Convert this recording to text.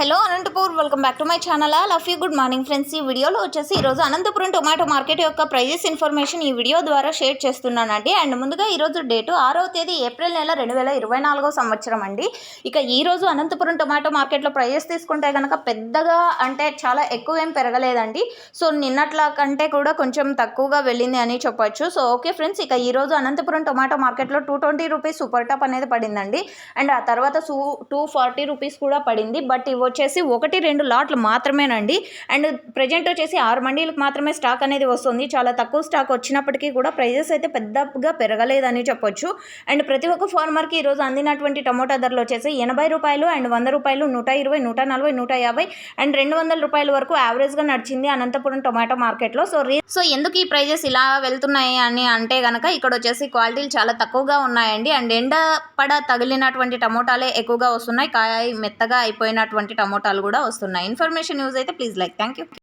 Hello Anantapur welcome back to my channel. Love you good morning friends ఈ వీడియోలో వచ్చేసి ఈరోజు అనంతపురం టొమాటో మార్కెట్ యొక్క ప్రైజెస్ ఇన్ఫర్మేషన్ ఈ వీడియో ద్వారా షేర్ చేస్తున్నానండి. అండ్ ముందుగా ఈరోజు డేటు ఆరో తేదీ ఏప్రిల్ నెల రెండు వేల ఇరవై నాలుగో సంవత్సరం అండి. ఇక ఈరోజు అనంతపురం టొమాటో మార్కెట్లో ప్రైజెస్ తీసుకుంటే కనుక పెద్దగా అంటే చాలా ఎక్కువ ఏం పెరగలేదండి. సో నిన్నట్ల కంటే కూడా కొంచెం తక్కువగా వెళ్ళింది అని చెప్పొచ్చు. సో ఓకే ఫ్రెండ్స్ ఇక ఈరోజు అనంతపురం టొమాటో మార్కెట్లో two twenty rupees super top అనేది పడిందండి. అండ్ ఆ తర్వాత సూ టూ ఫార్టీ రూపీస్ కూడా పడింది. బట్ ఇవి వచ్చేసి ఒకటి రెండు లాట్లు మాత్రమేనండి. అండ్ ప్రజెంట్ వచ్చేసి ఆరు మండీలకు మాత్రమే స్టాక్ అనేది వస్తుంది. చాలా తక్కువ స్టాక్ వచ్చినప్పటికీ కూడా ప్రైజెస్ అయితే పెద్దగా పెరగలేదని చెప్పొచ్చు. అండ్ ప్రతి ఒక్క ఫార్మర్కి ఈరోజు అందినటువంటి టమోటా ధరలు వచ్చేసి ఎనభై రూపాయలు అండ్ వంద రూపాయలు నూట ఇరవై నూట నలభై నూట యాభై అండ్ రెండు వందల రూపాయల వరకు యావరేజ్గా నడిచింది అనంతపురం టొమాటో మార్కెట్లో. సో రీ సో ఎందుకు ఈ ప్రైజెస్ ఇలా వెళ్తున్నాయి అని అంటే కనుక ఇక్కడ వచ్చేసి క్వాలిటీలు చాలా తక్కువగా ఉన్నాయండి. అండ్ ఎండ పడ తగిలినటువంటి టమోటాలే ఎక్కువగా వస్తున్నాయి. కాయ మెత్తగా అయిపోయినటువంటి టమోటాలు కూడా వస్తున్నాయి. ఇన్ఫర్మేషన్ యూజ్ అయితే ప్లీజ్ లైక్ థ్యాంక్ యూ